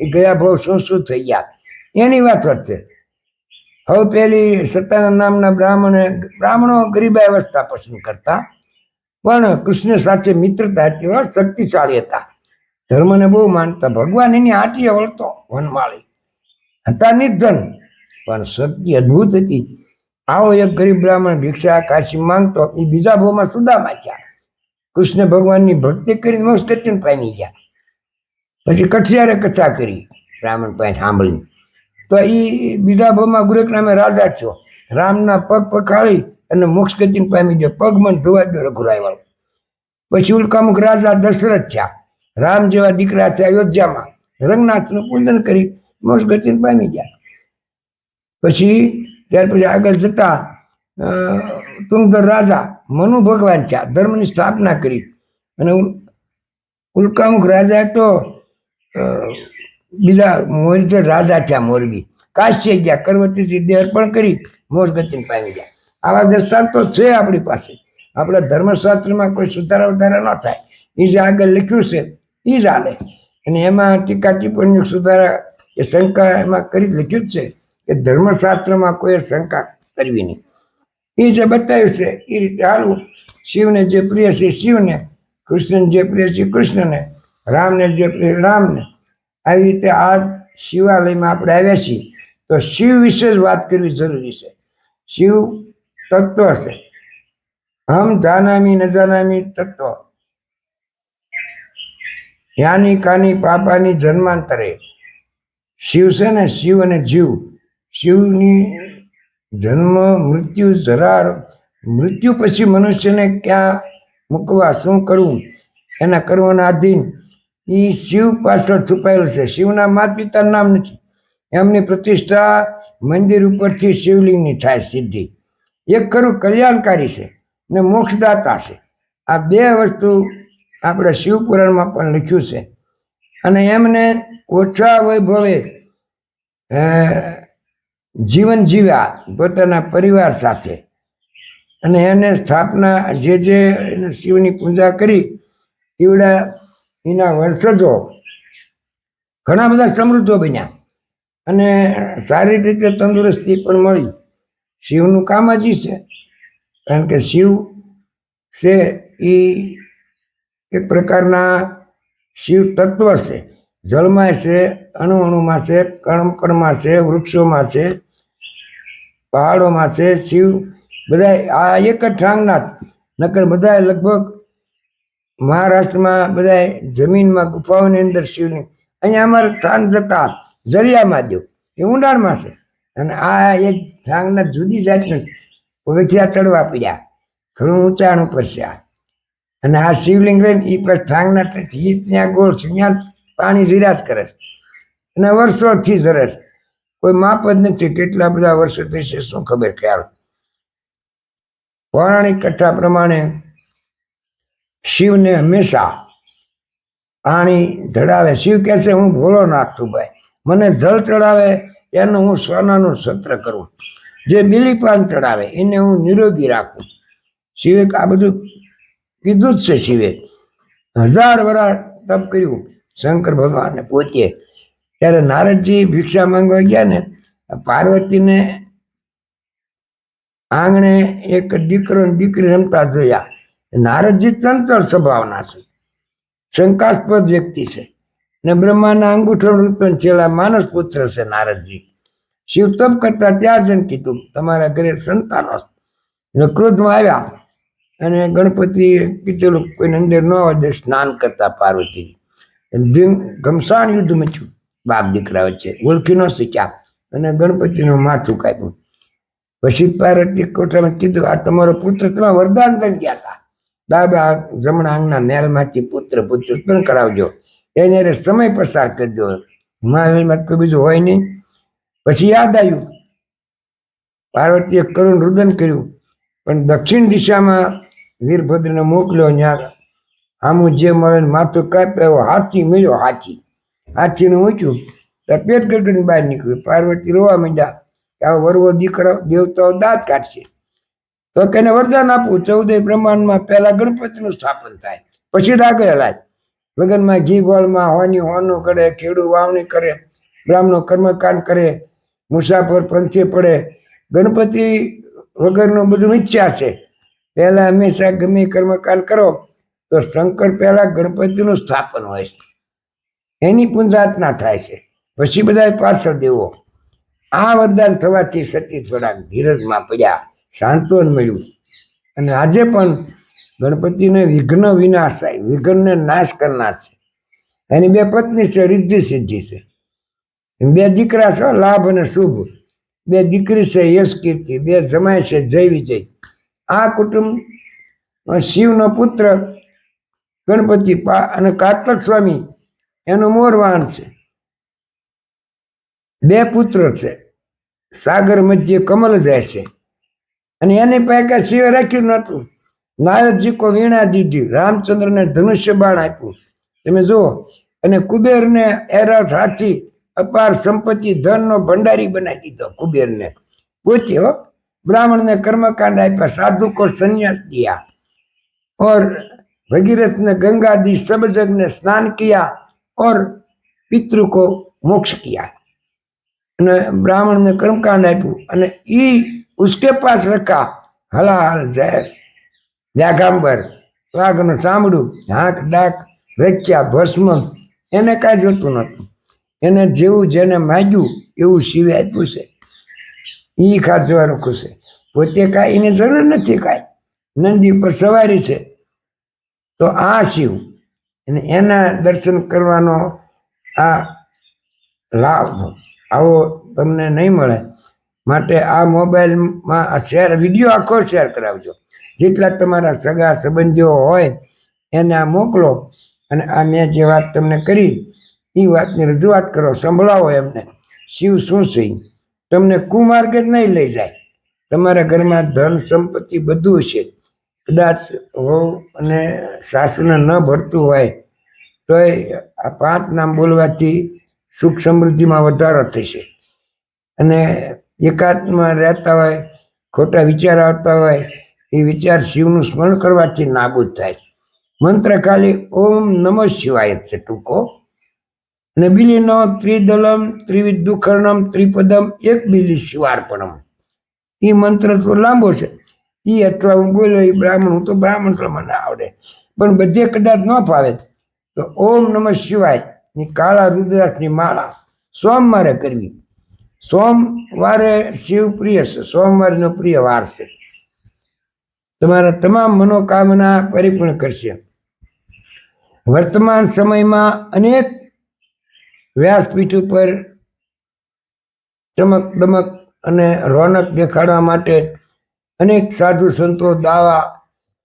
એ ગયા ભાવ શું શું થઈ ગયા. એની વાત છે. હવે પેલી સત્યાનંદ નામના બ્રાહ્મણે, બ્રાહ્મણો ગરીબાઈ અવસ્થા પસંદ કરતા, પણ કૃષ્ણ સાથે મિત્રતા હતી શક્તિશાળી હતા. ધર્મને બહુ માનતા, ભગવાન એની આટીએ વળતો વનમાળી. હતા નિર્ધન, પણ શક્તિ અદ્ભુત હતી. આવો એક ગરીબ બ્રાહ્મણ ભિક્ષા કાશી માંગતો એ બીજા ભાવમાં સુદામા થયા. કૃષ્ણ ભગવાનની ભક્તિ કરીને મોસ્ટ પામી ગયા. પછી કઠિયારે કથા કરી રાવણ પાસે સાંભળીને. તો એ બીજા ભાવમાં ગુરેક નામે રાજા છો રામના પગ પખાળી અને મોક્ષ ગતિને પામી ગયો. પગ મન ધોવા ગયો રઘુરાય વાળો પછી ઉલ્કામુખ રાજા દશરથ થયા. રામ જેવા દીકરા થયા અયોધ્યામાં. રંગનાથનું પૂજન કરી મોક્ષ ગતિને પામી ગયા. પછી ત્યાર પછી આગળ જતા તુંગધર રાજા મનુ ભગવાન થયા. ધર્મની સ્થાપના કરી. અને ઉલ- ઉલ્કામુખ રાજા તો બીજા મોરજે રાજા થયા મોરબી. કાશ્ય ગયા કરવતી સિદ્ધિ અર્પણ કરી, મોજ ગતિને પામી ગયા. આવા દ્રષ્ટાંતો છે આપણી પાસે. આપણા ધર્મશાસ્ત્રમાં કોઈ સુધારા વધારા ન થાય. એ જે આગળ લખ્યું છે, એ જ હાલે. અને એમાં ટીકા ટિપ્પણીઓ સુધારા, એ શંકા એમાં કરી લખ્યું જ છે કે ધર્મશાસ્ત્રમાં કોઈ શંકા કરવી નહીં. એ જે બતાવ્યું છે, એ રીતે હાલવું. શિવને જે પ્રિય છે શિવને, કૃષ્ણને જે પ્રિય છે કૃષ્ણને, રામને જે પ્રિય રામને. આવી રીતે આ શિવાલયમાં આપણે આવ્યા છીએ. તો શિવ વિશે જ વાત કરવી જરૂરી છે. શિવ તત્વ છે. હમ જાનામી, ન જાનામી તત્વ. યાની, કાની, પાપાની જન્માંતરે શિવ છે ને, શિવ અને જીવ. શિવની જન્મ, મૃત્યુ જરા મૃત્યુ પછી મનુષ્યને ક્યાં મૂકવા, શું કરવું? એના કર્મના આધીન એ શિવ પાછળ છુપાયેલું છે. શિવના માતા પિતાનું નામ નથી. એમની પ્રતિષ્ઠા મંદિર ઉપરથી શિવલિંગની થાય સિદ્ધિ એક ખરું કલ્યાણકારી છે ને મોક્ષદાતા છે. આ બે વસ્તુ આપણે શિવપુરાણમાં પણ લખ્યું છે. અને એમને ઓછા વૈભવે જીવન જીવ્યા પોતાના પરિવાર સાથે. અને એને સ્થાપના જે જે શિવની પૂજા કરી એવડા એના વંશજો ઘણા બધા સમૃદ્ધો બન્યા. અને સારી રીતે તંદુરસ્તી પણ મળી. શિવનું કામ જ છે. કારણ કે શિવ છે એ એક પ્રકારના શિવ તત્વ છે. જળમાં છે અણુ અણુમાં છે કણમ કણમાં છે, વૃક્ષોમાં છે, પહાડોમાં છે. શિવ બધા આ એક જ ઠાંગના નકર બધા લગભગ મહારાષ્ટ્રમાં બધા જમીનમાં ગુફાઓની અંદર શિવલિંગ. અહીંયા અમારે સ્થાન જતા જરિયામાં દેવ એ ઊંડાણમાં છે. અને આ એક ઠાંગના જુદી જાતનું પગથિયા ચડવા પડ્યા. ઘણું ઊંચાણ ઉપર છે અને આ શિવલિંગ રહીને એ પર ઠાંગના ત્યાં ગોળ ત્યાં પાણી જીરાશ કરે છે. અને વર્ષોથી જરે કોઈ માપ જ નથી કેટલા બધા વર્ષો છે શું ખબર ખ્યાલ પૌરાણિક કથા પ્રમાણે શિવને હંમેશા પાણી ચડાવે શિવ કહે છે, હું ભોળો નાથ છું ભાઈ. મને જળ ચડાવે, એનું હું સોનાનું સત્ર કરું. જે બિલીપાન ચડાવે, એને હું નિરોગી રાખું. શિવે આ બધું કીધું જ છે શિવે. હજાર વર્ષ તપ કર્યું. શંકર ભગવાનને પોતે. ત્યારે નારદજી ભિક્ષા માંગવા ગયા ને, પાર્વતીને આંગણે એક દીકરો દીકરી રમતા જોયા. નારદજી ચંચળ સ્વભાવના છે. શંકાસ્પદ વ્યક્તિ છે. ને બ્રહ્માના અંગૂઠો છેલ્લા માનસ પુત્ર છે નારદજી. શિવ તપ કરતા ત્યાં જઈને કીધું, તમારા ઘરે સંતાનો. ને ક્રોધમાં આવ્યા. અને ગણપતિ કીધેલું, કોઈને અંદર ન આવે દે, સ્નાન કરતા પાર્વતી. ઘમસાણ યુદ્ધ મચ્યું. બાપ દીકરા વચ્ચે ઓળખી ન શીખ્યા અને ગણપતિનું માથું કાપ્યું. પછી પાર્વતી કોઠામાં કીધું, આ તમારો પુત્ર તમે વરદાન બની ગયા હતા. ડાબા જમણા આંગના મહેલમાંથી પુત્ર પુત્ર ઉત્પન્ન કરાવજો. એને સમય પસાર કરજો. હિમાલયમાં કોઈ બીજું હોય નહીં. પછી યાદ આવ્યું. પાર્વતીએ કરુણ રુદન કર્યું. પણ દક્ષિણ દિશામાં વીરભદ્રને મોકલ્યો ત્યાં આમું જે મળે માથું કાપ્યો હાથી મળ્યો, હાથી. હાથીનું ઊંચ્યું તો પેટ ગરગડીને બહાર નીકળ્યું. પાર્વતી રોવા માંડ્યા આ વરવો દીકરો, દેવતાઓ દાંત કાઢશે. તો કેને વરદાન આપવું. ચૌદે બ્રહ્માંડમાં પહેલા ગણપતિનું સ્થાપન થાય. પછી આગળ હલાય લગ્નમાં ઘી ગોળમાં હોની હોનું કરે ખેડૂ વાવણી કરે, બ્રાહ્મણો કર્મકાંડ કરે, મુસાફર પંથે પડે. ગણપતિ વગરનું બધું મિથ્યા છે. પહેલા હંમેશા ગમે કર્મકાંડ કરો, તો શંકર પહેલા ગણપતિનું સ્થાપન હોય છે. એની પૂંજાર્ચના થાય છે. પછી બધા પાછળ દેવો. આ વરદાન થવાથી સતી થોડાક ધીરજમાં પડ્યા. સાંત્વન મળ્યું. અને આજે પણ ગણપતિને વિઘ્ન વિનાશ થાય. વિઘ્નને નાશ કરનાર છે. એની બે પત્ની છે, રિદ્ધિ સિદ્ધિ છે. બે દીકરા છે, લાભ અને શુભ. બે દીકરી છે, યશ કીર્તિ. બે જમાય છે, જય વિજય. આ કુટુંબ શિવનો પુત્ર, ગણપતિ પા અને કાર્તક સ્વામી, એનું મોરવાન છે. બે પુત્ર છે. સાગર મધ્ય કમલ જાય છે. અને એની પાસે સિવાય રાખ્યું નહોતું. નારદજી કો વીણા દીધી, રામચંદ્રને ધનુષ્ય બાણ આપ્યું. તમે જુઓ, અને કુબેરને એરા હાથી અપાર સંપત્તિ, ધનનો ભંડારી બનાવી દીધો કુબેરને. પૂછ્યો, બ્રાહ્મણને કર્મકાંડ આપ્યા સાધુ કો સંન્યાસ દિયા. ઓર ભગીરથને ગંગા દી સબજગને સ્નાન કિયા, ઓર પિતૃ કો મોક્ષ કિયા. અને બ્રાહ્મણને કર્મકાંડ આપ્યું. અને એ ઉસકે પાસ રખા હલાહલ जहर। વ્યાગાંબર વાઘનું ચામડું હાંક ડાક વેચ્યા ભસ્મ એને કાંઈ જોતું નહોતું. એને જેવું જેને માગ્યું, એવું સિવાય પૂછે. એ ખાચવાનું ખુશે. પોતે કાંઈ એને જરૂર નથી કાંઈ. નંદી પર સવારી છે. તો આ શિવ. અને એના દર્શન કરવાનો આ લાભ. આવો તમને નહીં મળે. માટે આ મોબાઈલમાં શેર, વીડિયો આખો શેર કરાવજો. જેટલા તમારા સગા સંબંધીઓ હોય, એને આ મોકલો અને આ મેં જે વાત તમને કરી, એ વાતની રજૂઆત કરો, સંભળાવો એમને. શિવ શું છે? તમને કુમાર્ગે નહીં લઈ જાય. તમારા ઘરમાં ધન સંપત્તિ બધું છે. કદાચ વહુ અને સાસુને ન ભરતું હોય, તોય આ પાંચ નામ બોલવાથી સુખ સમૃદ્ધિમાં વધારો થશે. અને એકાંતમાં રહેતા હોય, ખોટા વિચાર આવતા હોય, એ વિચાર શિવનું સ્મરણ કરવાથી નાબૂદ થાય. મંત્ર ખાલી ઓમ નમઃ શિવાય છે ટૂંકો. અને બિલીનો ત્રિદલમ ત્રિવિધ દુખર્ણમ ત્રિપદમ, એક બિલી શિવાર્પણમ. એ મંત્ર તો લાંબો છે. એ અથવા હું બોલ્યો એ બ્રાહ્મણ, હું તો બ્રાહ્મણ તો મને આવડે. પણ બધે કદાચ ન ફાવે તો ઓમ નમઃ શિવાયની કાળા રુદ્રાક્ષની માળા સોમવારે કરવી. સોમવારે શિવ પ્રિય છે. સોમવારનો પ્રિય વાર છે. તમારા તમામ મનોકામના પરિપૂર્ણ કરશે. વર્તમાન સમયમાં અનેક વ્યાસપીઠ ઉપર ચમક દમક અને રોનક દેખાડવા માટે અનેક સાધુ સંતો દાવા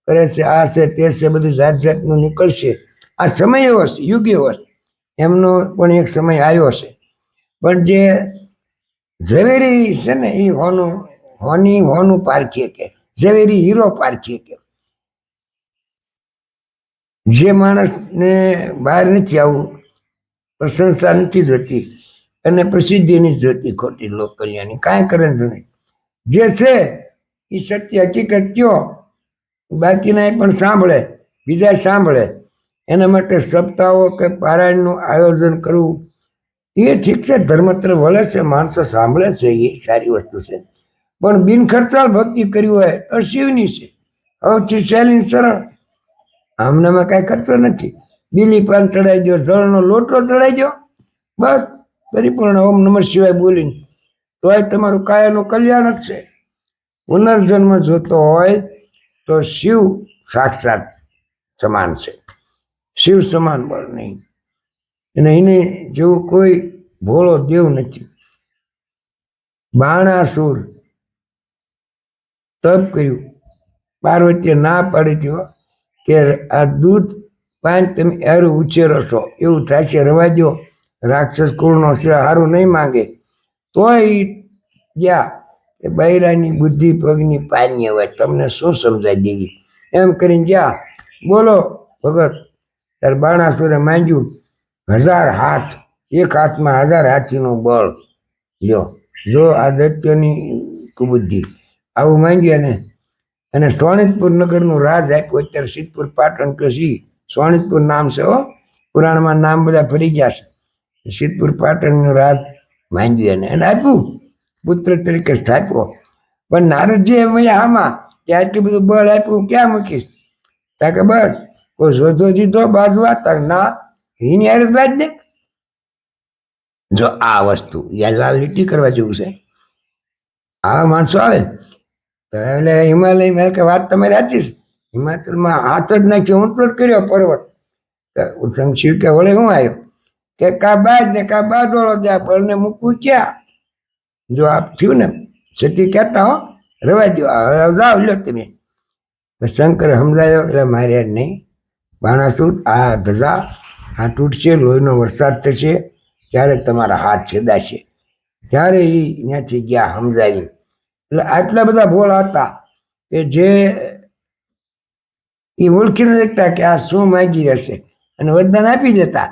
કરે છે. આ છે, તે છે, બધું જાત જાતનું નીકળશે. આ સમય એવો છે યુગ એવો છે એમનો પણ એક સમય આવ્યો છે. પણ જે ઝવેરી છે ને એ હોનું, હોની હોનું પારખીએ કે, ઝવેરી હીરો પારખીએ કે. જે માણસને બહાર નથી આવવું પ્રશંસા નથી જોતી અને પ્રસિદ્ધિ નથી જોતી ખોટી લોક કલ્યાણની કાંઈ કરે નહીં. જે છે એ સત્ય હકીકત કયો, બાકીના એ પણ સાંભળે, બીજા સાંભળે. એના માટે સપ્તાહો કે પારાયણનું આયોજન કરવું એ ઠીક છે, ધર્મત્ર વળે છે, માણસો સાંભળે છે, એ સારી વસ્તુ છે. પણ બિન ખર્ચાળ ભક્તિ કરવી હોય તો શિવની છે. સૌથી સહેલી સરળ આમનામાં કાંઈ ખર્ચો નથી. બીલી પાન ચડાવી દો જળનો લોટો ચડાવી દો બસ, પરિપૂર્ણ ઓમ નમઃ શિવાય બોલીને. તોય તમારું કાયાનું કલ્યાણ જ છે. પુનર્જન્મ જોતો હોય તો શિવ સાક્ષાત સમાન છે. શિવ સમાન બળ નહીં. અને એને જેવું કોઈ ભોળો દેવ નથી. બાણાસુર તપ કર્યું. પાર્વતીએ ના પાડી હતી કે આ દૂધ પાન તમે એરું ઉછેરો છો. એવું થશે રવા દો રાક્ષસ કુળનો છે સારું નહીં માંગે. તોય એ ગયા કે બૈરાની બુદ્ધિ પગની પાન્ય હોય તમને શું સમજાઈ દઈએ એમ કરીને ગયા. બોલો, ભગત ત્યારે બાણાસુરે માંગ્યું હજાર હાથ, એક હાથમાં હજાર હાથીનું બળ. જો જો આ કુબુદ્ધિ. આવું માંગ્યું ને અને સ્વાણિતપુર નગરનું રાજ આપ્યું અત્યારે સિદ્ધપુર પાટણ કે સ્વાણિતપુર નામ છે હો. પુરાણમાં નામ બધા ફરી ગયા છે. સિદ્ધપુર પાટણનું રાજ માંગ્યું એને આપ્યું. પુત્ર તરીકે સ્થાપ્યો. પણ નારદજી એમ આમાં કે આટલું બધું બળ આપ્યું ક્યાં મૂકીશ? ત્યાં કે બસ, કોઈ શોધો દીધો બાજવા તક ના એની હારે બાજ દે. જો આ વસ્તુ યા લાલ લીટી કરવા જેવું છે. આ માણસો આવે. એટલે હિમાલય મેં કે વાત તમે રાચી હિમાચલમાં હાથ જ નાખ્યો ઊંચો જ કર્યો પર્વત. ઉત્તમ શિવ કે વળે હું આવ્યો? કે કા બાજ ને કા વાળો ત્યાં બળને મૂકવું ક્યાં? જો આપ થયું ને સતી કહેતા હો રવા દો જાવ લો તમે. શંકર સમજાયો એટલે મારે નહીં. બાણાસુર, આ ધજા આ તૂટશે, લોહીનો વરસાદ થશે, ત્યારે તમારા હાથ છેદાશે. ત્યારે એ ત્યાંથી ગયા સમજાવી એટલે આટલા બધા ભોળા હતા કે જે એ ઓળખી ન દેખતા કે આ શું માગી હશે. અને વરદાન આપી દેતા.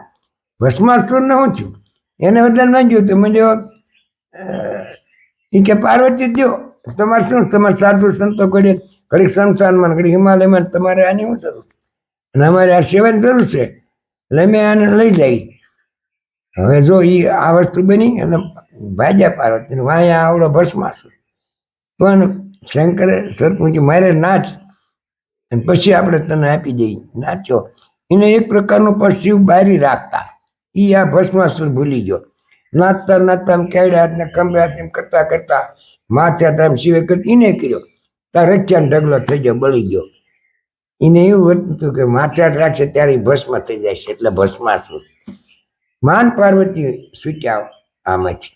ભસ્માસુર ને હું થયું એને વરદાન માંગ્યું તો મને એ કે પાર્વતી દ્યો. તમારે શું? તમારે સાધુ સંતો કરી ઘડીક સંસ્થાનમાં ઘડીક હિમાલયમાં તમારે આની હું જરૂર? અને અમારે આ સેવાની જરૂર છે. એટલે મેં આને લઈ જઈ હવે જો એ આ વસ્તુ બની અને ભાજ્યા પાર્વતી વાયા આવડો ભસ્માસુર પણ શંકરે સરપંચી મારે નાચ અને પછી આપણે તને આપી દઈએ. નાચ્યો એને એક પ્રકારનો શિવ બારી રાખતા. એ આ ભસ્માસુર ભૂલી ગયો. નાચતા નાચતા એમ કેડ્યા કંબે હાથ એમ કરતા કરતા માથે આમ શિવે કરી એને કર્યો. તાર રચ્યાનો ઢગલો થઈ ગયો, બળી ગયો. એને એવું હતું કે માથે રાખશે ત્યારે ભસ્મ થઈ જાય છે, એટલે ભસ્માસુર. માન પાર્વતી સૂચ્યા આમાંથી.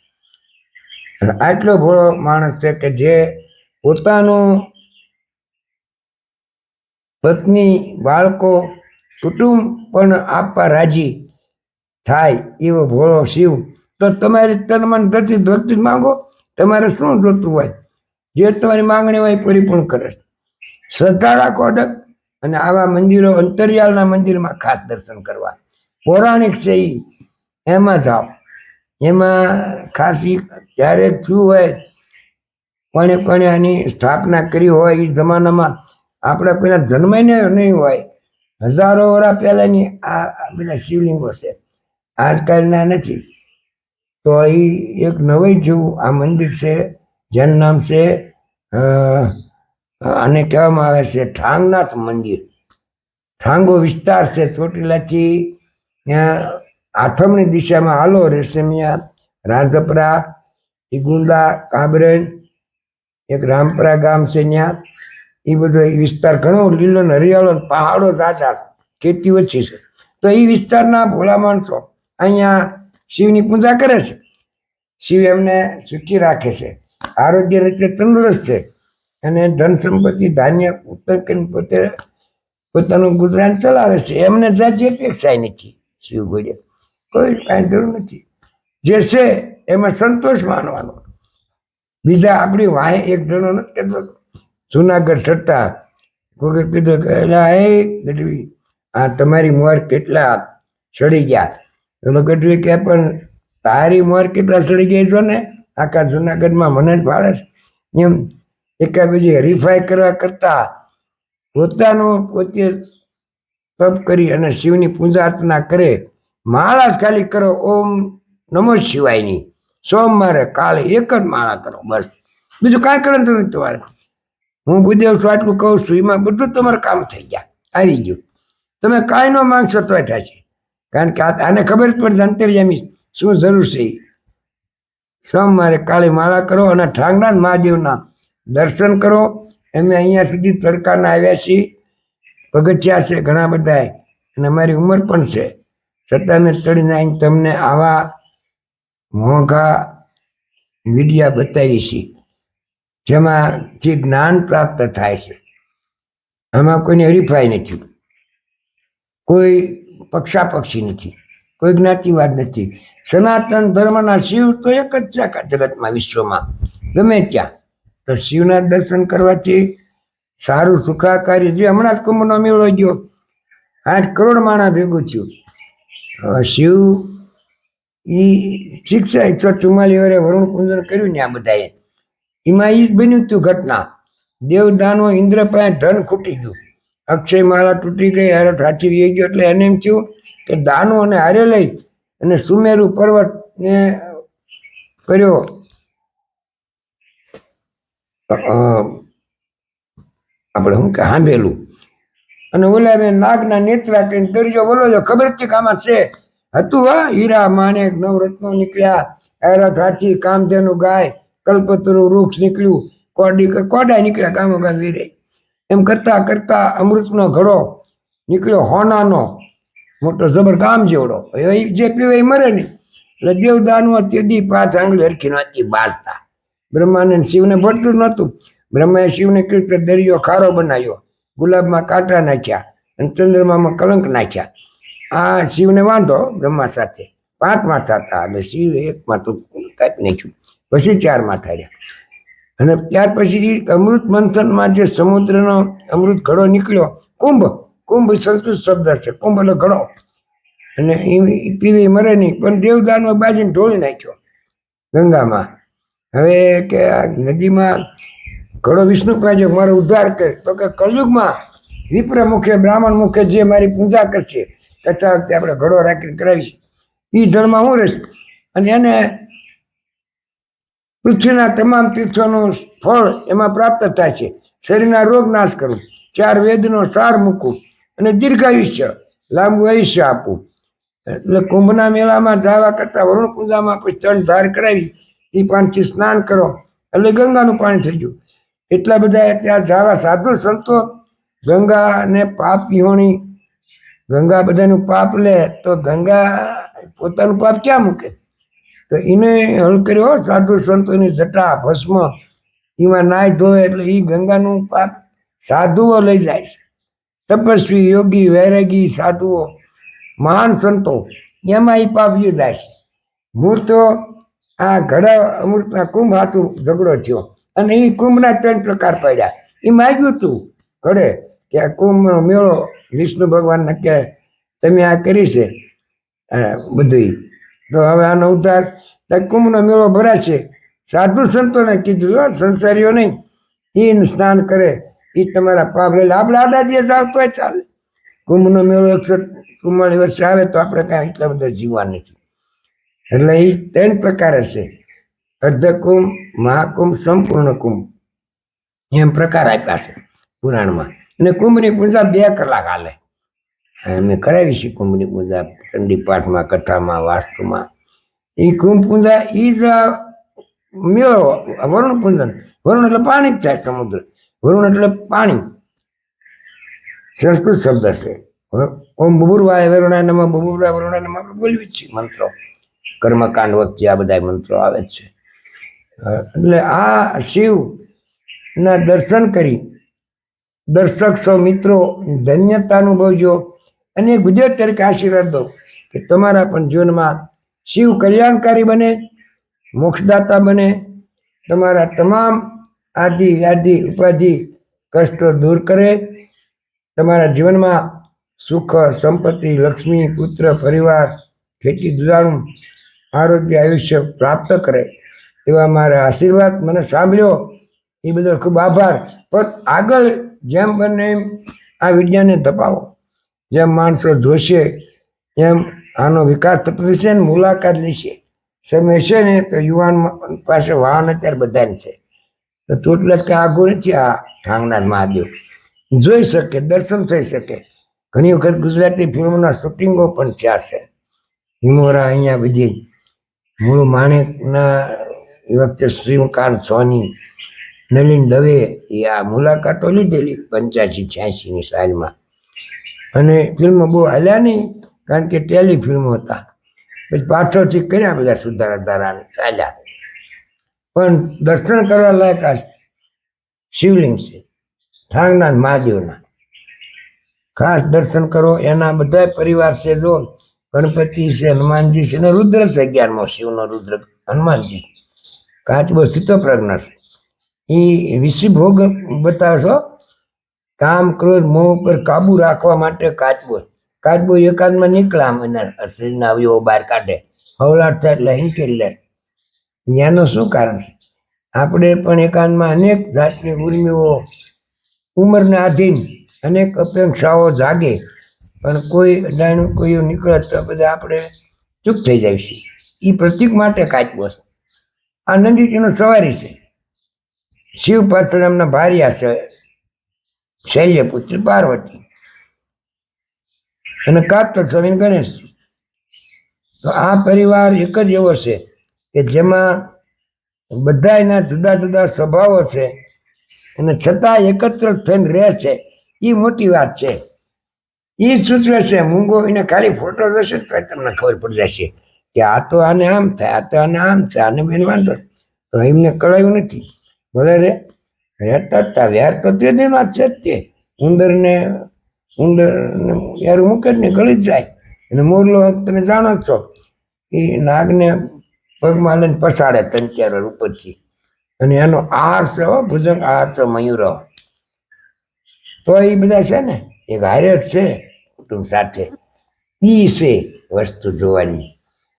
આટલો ભોળો માણસ છે કે જે પોતાનું પત્ની, બાળકો, કુટુંબ પણ આપવા રાજી થાય એવો ભોળો શિવ, તો તમારી તન મન ધરતી ભક્તિ માંગો, તમારે શું જોતું હોય? જે તમારી માંગણી હોય પરિપૂર્ણ કરે. શ્રદ્ધા રાખો અડગ. અને આવા મંદિરો અંતરિયાળના મંદિરમાં ખાસ દર્શન કરવા. પૌરાણિક છે ઈ. એમાં જાઓ. એમાં ખાસ ઈ થયું હોય, કોણે કોણે આની સ્થાપના કરી હોય એ જમાનામાં, આપણે પેલા જન્માઈને નહીં હોય. હજારો વર્ષ પહેલાની આ પેલા શિવલિંગો છે. આજકાલના નથી. તો એ એક નવાઈ જેવું આ મંદિર છે, જેનું નામ છે આને કહેવામાં આવે છે ઠાંગનાથ મંદિર. ઠાંગો વિસ્તાર છે ચોટીલાથી ત્યાં આઠમની દિશામાં હાલો રેશમિયા રાજપરા ઈગુંડા, કાબરેન, એક રામપરા ગામ છે ત્યાં. એ બધો એ વિસ્તાર ઘણો લીલો ને હરિયાળો પહાડો ઝાઝા ખેતી ઓછી છે. તો એ વિસ્તારના ભોળા માણસો અહીંયા શિવની પૂજા કરે છે. શિવ એમને સુખી રાખે છે. આરોગ્ય રીતે તંદુરસ્ત છે. અને ધન સંપત્તિ ધાન્ય કરીને પોતે પોતાનું ગુજરાન ચલાવે છે. એમને જાજી અપેક્ષા નથી. શિવ ગોળે કોઈ કાંઈ જરૂર નથી. જે છે એમાં સંતોષ માનવાનો. બીજા આપણી વાય એક જણો નથી કહેતો. જુનાગઢ ચડતા કોઈ કીધું કે એ ગઢવી, આ તમારી મોર કેટલા સડી ગયા? એનો ગઢવી કે પણ તારી મોર કેટલા સડી ગઈ છો ને? આખા જુનાગઢમાં મને જ ભાડે એમ એકા બીજી હરીફાઈ કરવા કરતા પોતાનું પોતે તપ કરી અને શિવની પૂજા અર્ચના કરે માળા ખાલી કરો, ઓમ નમો શિવાયની. સોમવારે કાલે એક જ માળા કરો, બસ. બીજું કાંઈ કરવાનું નથી તમારે. હું ગુદેવ છું, આટલું કહું છું, એમાં બધું તમારું કામ થઈ ગયા. આવી ગયું. તમે કાંઈ ન માંગશો તોય થશે. કારણ કે આને ખબર જ પડશે, અંતર્યામી શું જરૂર છે. સોમવારે કાળી માળા કરો અને ઠાંગના મહાદેવના દર્શન કરો. અમે અહીંયા સુધી તડકાના આવ્યા છીએ. પગથિયા છે ઘણા બધા અને અમારી ઉંમર પણ છે. છતાં અમે ચડીને આવીને તમને આવા મોંઘા વિડિયા બતાવી છીએ. જેમાંથી જ્ઞાન પ્રાપ્ત થાય છે. આમાં કોઈને હરીફાઈ નથી. કોઈ પક્ષાપક્ષી નથી. કોઈ જ્ઞાતિવાદ નથી. સનાતન ધર્મના શિવ તો એક જ છે જગતમાં વિશ્વમાં. ગમે ત્યાં. તો શિવના દર્શન કરવાથી સારું સુખાકારી. જે હમણાં જ કુંભનો મેળો ગયો, આઠ કરોડ માણસ ભેગું થયું. શિવ એ શિક્ષા એકસો ચુમ્માલીસ વરે વરુણ પૂજન કર્યું ને આ બધાએ. એમાં એ જ બન્યું હતું ઘટના. દેવદાનો ઇન્દ્ર પાસે ધન ખૂટી ગયું. અક્ષય માળા તૂટી ગઈ હારે સાચી રહી ગયો. એટલે એને એમ થયું કે દાનો અને હારે લઈ અને સુમેરુ પર્વતને કર્યો. આપણે શું કે હાંભેલું? અને ઓલા મેં નાગના નેત્રા કરીને દરિયો બોલો છો, ખબર છે કે છે? હતું હા, હીરા માણેક નવરત્નો નીકળ્યા. એરથ હાથી કામધેનુ ગાય, કલ્પતરુ વૃક્ષ નીકળ્યું. કોડી કોડા નીકળ્યા ગામો ગામ વીરે. એમ કરતા કરતા અમૃતનો ઘડો નીકળ્યો હોનાનો, મોટો જબર ગામ જેવડો. એ જે પીવે એ મરે નહીં. એટલે દેવદાનમાં તેદી પાંચ આંગળી હરખી નહોતી બાજતા બ્રહ્માનંદ શિવને ભળતું નહોતું. બ્રહ્માએ શિવને કીધું દરિયો ખારો બનાવ્યો. ગુલાબમાં કાંટા નાખ્યા અને ચંદ્રમામાં કલંક નાખ્યા. આ શિવને વાંધો બ્રહ્મા સાથે. પાંચ માથા હતા એટલે શિવ એક માથું કાપી નાખ્યું પછી ચાર માથા રહ્યા અને ત્યાર પછી અમૃત મંથનમાં જે સમુદ્રનો અમૃત ઘડો નીકળ્યો, કુંભ. કુંભ સંસ્કૃત શબ્દ છે. કુંભ એટલે ઘડો. અને એ પીવી મરે નહીં. પણ દેવદાનમાં બાજીને ઢોળી નાખ્યો ગંગામાં. હવે કે આ નદીમાં ઘડો વિષ્ણુ પ્રાજો મારો ઉદ્ધાર કર. તો કે કલયુગમાં વિપ્ર મુખે, બ્રાહ્મણ મુખે જે મારી પૂજા કરશે કથા વખતે આપણે ઘડો રાખીને કરાવીશું. એ જળમાં હું રહીશ. અને એને પૃથ્વીના તમામ તીર્થોનું ફળ એમાં પ્રાપ્ત થાય છે. શરીરના રોગ નાશ કરું. ચાર વેદનો સાર મૂકું. અને દીર્ઘાયુષ્ય, લાંબુ આયુષ્ય આપું. એટલે કુંભના મેળામાં જવા કરતાં વરુણ પૂજામાં પછી ત્રણ ધાર કરાવી એ પાણીથી સ્નાન કરો. એટલે ગંગાનું પાણી થઈ ગયું. એટલા બધા ત્યાં જાવા સાધુ સંતો ગંગાને પાપ વિહોણી, ગંગા બધાનું પાપ લે, તો ગંગા પોતાનું પાપ ક્યાં મૂકે? તો એને હલ કર્યો સાધુ સંતોની જટા, ભસ્મ. એમાં નાય ધોવે એટલે એ ગંગાનું પાપ સાધુઓ લઈ જાય છે. તપસ્વી, યોગી, વૈરાગી, સાધુઓ, મહાન સંતો, એમાં એ પાપ જાય છે. હું તો આ ઘડા અમૃતના કુંભ હાટું ઝઘડો થયો. અને એ કુંભના ત્રણ પ્રકાર પડ્યા. એ માગ્યું તું ઘડે કે આ કુંભનો મેળો વિષ્ણુ ભગવાનને કે તમે આ કરી છે? બધું તો હવે આનો ઉદ્ધાર કુંભનો મેળો ભરાશે. સાધુ સંતોને કીધું સંસારીઓ નહીં. એ સ્નાન કરે. એ તમારા પાપ લે આપણે આડા દિવસ આવતો હોય ચાલે. કુંભનો મેળો એકસો ચુમ્માળીસ વર્ષે આવે તો આપણે કાંઈ એટલા બધા જીવવા નથી. એટલે એ ત્રણ પ્રકાર હશે અર્ધ કુંભ મહાકુંભ, સંપૂર્ણ કુંભ. એમ પ્રકાર આપ્યા છે પુરાણમાં. અને કુંભની પૂજા બે કલાક હાલે. અમે કરાવી છીએ કુંભની પૂજા ચંડી પાઠમાં, કથામાં, વાસ્તુમાં. એ કુંભ પૂજા એ જ મેળો વરુણ પૂજન. વરુણ એટલે પાણી જ થાય સમુદ્ર. વરુણ એટલે પાણી. સંસ્કૃત શબ્દ છે. ઓમ બબુરવાય વરુણા નમ, બબુરવાય વરુણા નમ, આપણે બોલવી જ છીએ મંત્રો. કર્મકાંડ વખતે આ બધા મંત્રો આવે છે. એટલે આ શિવ ના દર્શન કરી દર્શક સૌ મિત્રો ધન્યતા અનુભવજો અને ગુજરાત તરીકે આશીર્વાદ દો કે તમારા પણ જીવનમાં શિવ કલ્યાણકારી બને, મોક્ષદાતા બને, તમારા તમામ આદિ વ્યાધિ, ઉપાધિ, કષ્ટો દૂર કરે, તમારા જીવનમાં સુખ, સંપત્તિ, લક્ષ્મી, પુત્ર, પરિવાર, ખેતી દુધાણું આરોગ્ય આયુષ્ય પ્રાપ્ત કરે, એવા મારા આશીર્વાદ મને સાંભળ્યો. એ બદલ ખૂબ આભાર. પણ આગળ જેમ બને એમ આ વિજ્ઞાનને ધપાવો. જેમ માણસો જોશે, એમ આનો વિકાસ થતો થશે ને મુલાકાત લેશે. સમય છે ને, તો યુવાન પાસે વાહન અત્યારે બધાને છે. તો ચોટલા કાંઈ આગળ નથી આ ઠાંગનાથ મહાદેવ. જોઈ શકે, દર્શન થઈ શકે. ઘણી વખત ગુજરાતી ફિલ્મોના શૂટિંગો પણ થયા છે. હિમોરા અહીંયા બધી મૂળ માણેકના એ વખતે શ્રીકાંત સોની, નલિન દવે એ આ મુલાકાતો લીધેલી પંચ્યાસી છ્યાસીની સાલમાં. અને ફિલ્મ બહુ હાલ્યા નહીં, કારણ કે ટેલી ફિલ્મો હતા. પછી પાછળથી કર્યા બધા સુધારા ધારાને ચાલ્યા. પણ દર્શન કરવા લાયક આ શિવલિંગ છે, ઠાંગનાથ મહાદેવના. ખાસ દર્શન કરો, એના બધા પરિવાર છે, જો ગણપતિ છે, હનુમાનજી છે ને રુદ્ર છે અગિયારમો શિવનો રુદ્ર. હનુમાનજી. કાચબો સ્થિતો પ્રજ્ઞ છે. એ વિષી ભોગ બતાવે કામ, ક્રોધ, મોહ ઉપર કાબુ રાખવા માટે કાચબો. કાચબો એકાંતમાં નીકળે આમ શરીરના અવયવો બહાર કાઢે. હવલાટ થાય એટલે હિંકેલી લે. ત્યાંનું શું કારણ છે? આપણે પણ એકાંતમાં અનેક જાતની ઉર્મિઓ ઉંમરને આધીન અનેક અપેક્ષાઓ જાગે. પણ કોઈ અજાણ્યું, કોઈ નીકળે તો બધા આપણે ચૂપ થઈ જાય છે. એ પ્રતિક માટે કાચબો છે આ નંદીજીનો સવારી છે. શિવ પાછળ એમના ભાર્યા છે. શૈલ્યપુત્રી પાર્વતી. અને કાર્તક સ્વામી ગણેશ. તો આ પરિવાર એક જ એવો છે કે જેમાં બધાયના જુદા જુદા સ્વભાવો છે. અને છતાં એકત્ર થઈને રહે છે. એ મોટી વાત છે. એ સૂચવે છે, મૂંગો એને ખાલી ફોટો જશે તો તમને ખબર પડી જશે કે આ તો આને આમ થાય, આ તો આને આમ થાય, આને બેન વાંધો તો એમને કળાયું નથી. ભલે રે, રહેતા હતા વ્યાર તો તે છે જ તે. ઉંદરને ઉંદર યાર મૂકે જ ને ગળી જ જાય. અને મોરલો તમે જાણો છો. એ નાગને પગમાં લઈને પસાડે ત્રણ ચાર ઉપરથી. અને એનો આહાર છે ભુજંગ આહાર છે, મયુર તો એ બધા છે ને? એક હારે જ છે કુટુંબ સાથે. ઈ છે વસ્તુ જોવાની.